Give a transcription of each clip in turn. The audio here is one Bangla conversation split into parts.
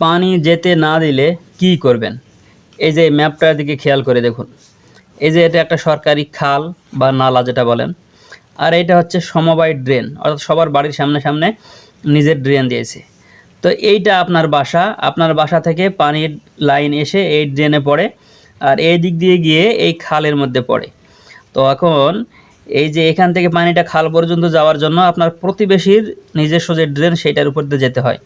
পানি যেতে না দিলে কি করবেন? এই যে ম্যাপটার দিকে খেয়াল করে দেখুন। এই যে এটা একটা সরকারি খাল বা নালা যেটা বলেন। আর এটা হচ্ছে সমবায় ড্রেন। অর্থাৎ সবার বাড়ির সামনে সামনে নিজের ড্রেন দিয়েছে। তো এইটা আপনার বাসা। আপনার বাসা থেকে পানির লাইন এসে এই ড্রেনে পড়ে আর এই দিক দিয়ে গিয়ে এই খালের মধ্যে পড়ে। তো এখন এই যে এখান থেকে পানিটা খাল পর্যন্ত যাওয়ার জন্য আপনার প্রতিবেশীর নিজস্ব যে ড্রেন, সেটার উপর দিয়ে যেতে হয়।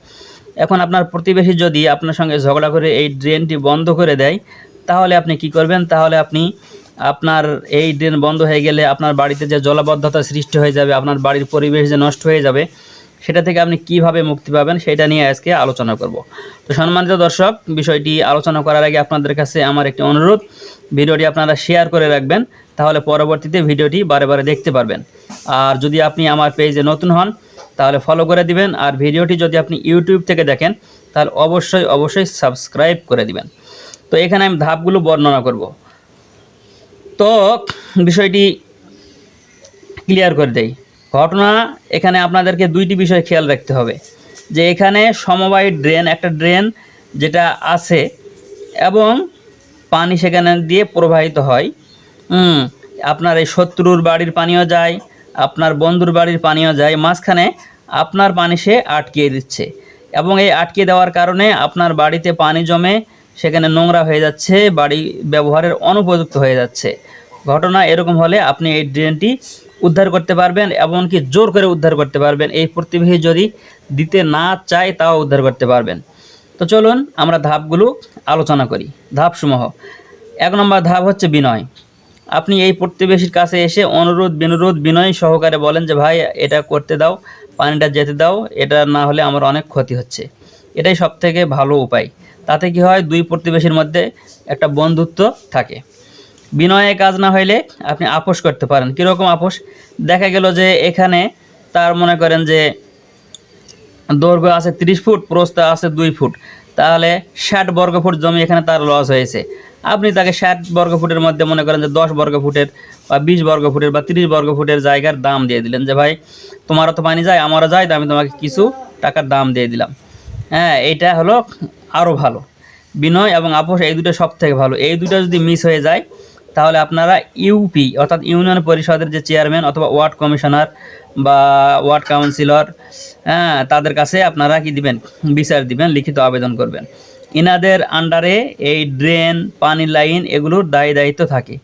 এখন আপনার প্রতিবেশী যদি আপনার সঙ্গে ঝগড়া করে এই ড্রেনটি বন্ধ করে দেয়, তাহলে আপনি কি করবেন? তাহলে আপনি আপনার এই ড্রেন বন্ধ হয়ে গেলে আপনার বাড়িতে যে জলাবদ্ধতা সৃষ্টি হয়ে যাবে, আপনার বাড়ির পরিবেশ যে নষ্ট হয়ে যাবে, সেটা থেকে আপনি কীভাবে মুক্তি পাবেন সেটা নিয়ে আজকে আলোচনা করব। তো সম্মানিত দর্শক, বিষয়টি আলোচনা করার আগে আপনাদের কাছে আমার একটি অনুরোধ, ভিডিওটি আপনারা শেয়ার করে রাখবেন, তাহলে পরবর্তীতে ভিডিওটি বারে বারে দেখতে পারবেন। আর যদি আপনি আমার পেজে নতুন হন তাহলে ফলো করে দিবেন। আর ভিডিওটি যদি আপনি ইউটিউব থেকে দেখেন, তাহলে অবশ্যই অবশ্যই সাবস্ক্রাইব করে দিবেন। তো এখানে আমি ধাপগুলো বর্ণনা করব। তো বিষয়টি ক্লিয়ার করে দেই। ঘটনা, এখানে আপনাদেরকে দুইটি বিষয় খেয়াল রাখতে হবে। যে এখানে সমবায় ড্রেন একটা ড্রেন যেটা আছে, এবং পানি সেখানে দিয়ে প্রবাহিত হয়। আপনার এই শত্রুর বাড়ির পানিও যায়, আপনার বন্ধুর বাড়ির পানিও যায়। মাঝখানে আপনার পানি সে আটকিয়ে দিচ্ছে। এবং এই আটকে দেওয়ার কারণে আপনার বাড়িতে পানি জমে সেখানে নোংরা হয়ে যাচ্ছে, বাড়ি ব্যবহারের অনুপযুক্ত হয়ে যাচ্ছে। ঘটনা এরকম হলে আপনি এই ড্রেনটি উদ্ধার করতে পারবেন এমনকি জোর করে উদ্ধার করতে পারবেন। এই প্রতিবেশী যদি দিতে না চায় তাও উদ্ধার করতে পারবেন। তো চলুন আমরা ধাপগুলো আলোচনা করি। ধাপসমূহ। এক নম্বর ধাপ হচ্ছে বিনয়। আপনি এই প্রতিবেশীর কাছে এসে অনুরোধ বিনুরোধ বিনয় সহকারে বলেন যে, ভাই, এটা করতে দাও। পানিটা যেতে দাও, এটা না হলে আমার অনেক ক্ষতি হচ্ছে। এটাই সব থেকে ভালো উপায়। তাতে কি হয়, দুই প্রতিবেশীর মধ্যে একটা বন্ধুত্ব থাকে। বিনয়ে কাজ না হইলে আপনি আপোষ করতে পারেন। কীরকম আপোষ? দেখা গেল যে এখানে তার মনে করেন যে দৈর্ঘ্য আছে তিরিশ ফুট, প্রস্থ আছে দুই ফুট। তাহলে ষাট বর্গ ফুট জমি এখানে তার লস হয়েছে। আপনি তাকে ষাট বর্গ ফুটের মধ্যে মনে করেন যে দশ বর্গ ফুটের বা বিশ বর্গ ফুটের বা তিরিশ বর্গ ফুটের জায়গার দাম দিয়ে দিলেন যে, ভাই, তোমারও তো পানি যায়, আমারও যায়, আমি তোমাকে কিছু টাকার দাম দিয়ে দিলাম। হ্যাঁ এইটা হলো আরও ভালো। বিনয় এবং আপোষ এই দুটো সব থেকে ভালো। এই দুটো যদি মিস হয়ে যায় তাহলে আপনারা ইউপি অর্থাৎ ইউনিয়ন পরিষদের যে চেয়ারম্যান অথবা ওয়ার্ড কমিশনার বা ওয়ার্ড কাউন্সিলর হ্যাঁ তাদের কাছে আপনারা কি দিবেন? বিচার দিবেন, লিখিত আবেদন করবেন। ইনাদের আন্ডারে এই ড্রেন পানি লাইন এগুলোর দায়ী দায়িত্ব থাকে।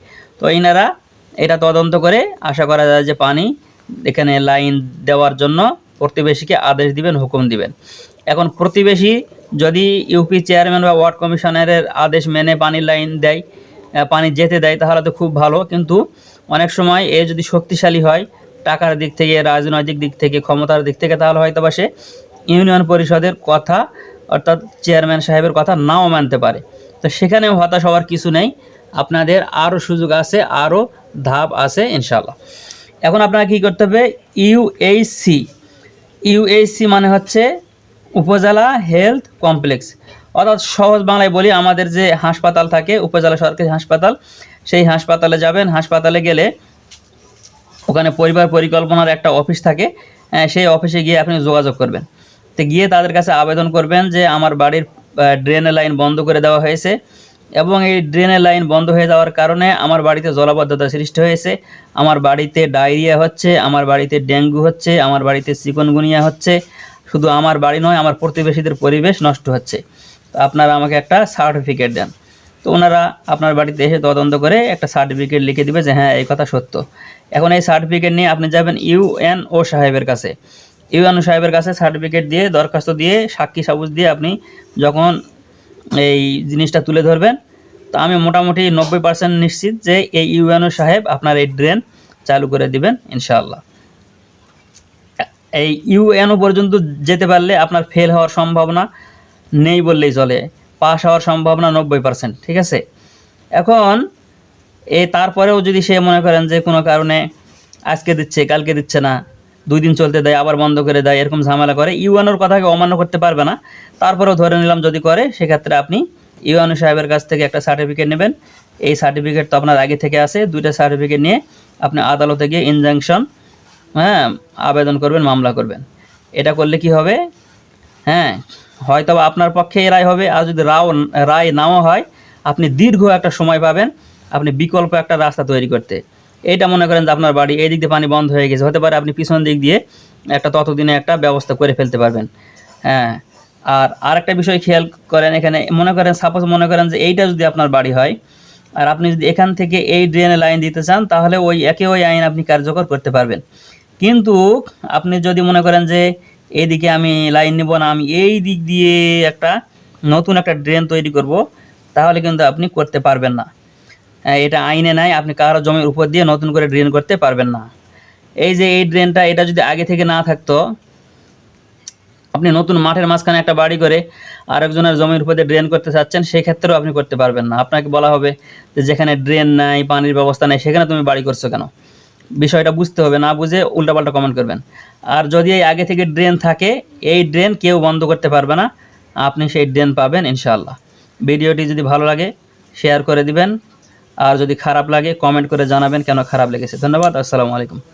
তো ইনারা এটা তদন্ত করে আশা করা যায় যে পানি এখানে লাইন দেওয়ার জন্য প্রতিবেশীকে আদেশ দিবেন, হুকুম দিবেন। এখন প্রতিবেশী যদি ইউপি চেয়ারম্যান বা ওয়ার্ড কমিশনারের আদেশ মেনে পানির লাইন দেয় পানি যেতে দেয়, তাহলে তো খুব ভালো। কিন্তু অনেক সময় এ যদি শক্তিশালী হয়, টাকার দিক থেকে, রাজনৈতিক দিক থেকে, ক্ষমতার দিক থেকে, তাহলে হয়তো বা সে ইউনিয়ন পরিষদের কথা, অর্থাৎ চেয়ারম্যান সাহেবের কথা নাও মানতে পারে। তো সেখানেও হতাশ হওয়ার কিছু নেই। আপনাদের আরও সুযোগ আছে, আরও ধাপ আছে ইনশাল্লাহ এখন আপনারা কী করতে হবে? ইউএইচসি ইউএইচসি মানে হচ্ছে উপজেলা হেলথ কমপ্লেক্স। অর্থাৎ সহজ বাংলায় বলি, আমাদের যে হাসপাতাল থাকে, উপজেলা সরকারি হাসপাতাল, সেই হাসপাতালে যাবেন। হাসপাতালে গেলে ওখানে পরিবার পরিকল্পনার একটা অফিস থাকে। সেই অফিসে গিয়ে আপনি যোগাযোগ করবেন। তো গিয়ে তাদের কাছে আবেদন করবেন যে, আমার বাড়ির ড্রেনের লাইন বন্ধ করে দেওয়া হয়েছে এবং এই ড্রেনের লাইন বন্ধ হয়ে যাওয়ার কারণে আমার বাড়িতে জলাবদ্ধতা সৃষ্টি হয়েছে। আমার বাড়িতে ডায়রিয়া হচ্ছে, আমার বাড়িতে ডেঙ্গু হচ্ছে, আমার বাড়িতে চিকনগুনিয়া হচ্ছে। শুধু আমার বাড়ি নয়, আমার প্রতিবেশীদের পরিবেশ নষ্ট হচ্ছে। তো আপনারা আমাকে একটা সার্টিফিকেট দেন। তো ওনারা আপনার বাড়িতে এসে তদন্ত করে একটা সার্টিফিকেট লিখে দিবে যে হ্যাঁ এই কথা সত্য। এখন এই সার্টিফিকেট নিয়ে আপনি যাবেন ইউএনও সাহেবের কাছে। ইউএনও সাহেবের কাছে সার্টিফিকেট দিয়ে, দরখাস্ত দিয়ে, সাক্ষী সাবুজ দিয়ে আপনি যখন এই জিনিসটা তুলে ধরবেন, তো আমি মোটামুটি নব্বই পার্সেন্ট নিশ্চিত যে এই ইউএনও সাহেব আপনার এই ড্রেন চালু করে দিবেন, ইনশাআল্লাহ। এই ইউএনও পর্যন্ত যেতে পারলে আপনার ফেল হওয়ার সম্ভাবনা নেই বললেই চলে। পাস হওয়ার সম্ভাবনা নব্বই পার্সেন্ট ঠিক আছে? এখন এ তারপরেও যদি সে মনে করেন যে কোনো কারণে আজকে দিচ্ছে, কালকে দিচ্ছে না, দুই দিন চলতে দেয়, আবার বন্ধ করে দেয়, এরকম ঝামেলা করে, ইউএনওর কথাকে অমান্য করতে পারবে না। তারপরেও ধরে নিলাম যদি করে, সেক্ষেত্রে আপনি ইউএনও সাহেবের কাছ থেকে একটা সার্টিফিকেট নেবেন। এই সার্টিফিকেট তো আপনার আগে থেকে আছে, দুইটা সার্টিফিকেট নিয়ে আপনি আদালতে গিয়ে ইনজাংশন হ্যাঁ আবেদন করবেন, মামলা করবেন। এটা করলে কি হবে? হ্যাঁ হয়তো আপনার পক্ষে এই রায় হবে। আর যদি রাও রায় নাও হয়, আপনি দীর্ঘ একটা সময় পাবেন আপনি বিকল্প একটা রাস্তা তৈরি করতে। এইটা মনে করেন যে আপনার বাড়ি এই দিক দিয়ে পানি বন্ধ হয়ে গেছে। হতে পারে আপনি পিছন দিক দিয়ে একটা ততদিনে একটা ব্যবস্থা করে ফেলতে পারবেন। হ্যাঁ আর আরেকটা বিষয় খেয়াল করেন এখানে, মনে করেন সাপোজ মনে করেন যে এইটা যদি আপনার বাড়ি হয়, আর আপনি যদি এখান থেকে এই ড্রেনে লাইন দিতে চান, তাহলে ওই একে ওই আইন আপনি কার্যকর করতে পারবেন। কিন্তু আপনি যদি মনে করেন যে এইদিকে আমি লাইন নেব না আমি এই দিক দিয়ে একটা নতুন একটা ড্রেন তৈরি করব তাহলে কিন্তু আপনি করতে পারবেন না। হ্যাঁ, এটা আইনে নাই আপনি কারও জমির উপর দিয়ে নতুন করে ড্রেন করতে পারবেন না। এই যে এই ড্রেনটা এটা যদি আগে থেকে না থাকতো আপনি নতুন মাঠের মাঝখানে একটা বাড়ি করে আরেকজনের জমির উপর দিয়ে ড্রেন করতে চাচ্ছেন সেই ক্ষেত্রেও আপনি করতে পারবেন না। আপনাকে বলা হবে যে যেখানে ড্রেন নাই পানির ব্যবস্থা নেই সেখানে তুমি বাড়ি করছ কেন? বিষয়টা বুঝতে হবে, না বুঝে উল্টাপাল্টা কমেন্ট করবেন। আর যদি এই আগে থেকে ড্রেন থাকে, এই ড্রেন কেউ বন্ধ করতে পারবে না। আপনি সেই ড্রেন পাবেন ইনশাআল্লাহ। ভিডিওটি যদি ভালো লাগে শেয়ার করে দিবেন। আর যদি খারাপ লাগে কমেন্ট করে জানাবেন কেন খারাপ লেগেছে। ধন্যবাদ, আসসালামু আলাইকুম।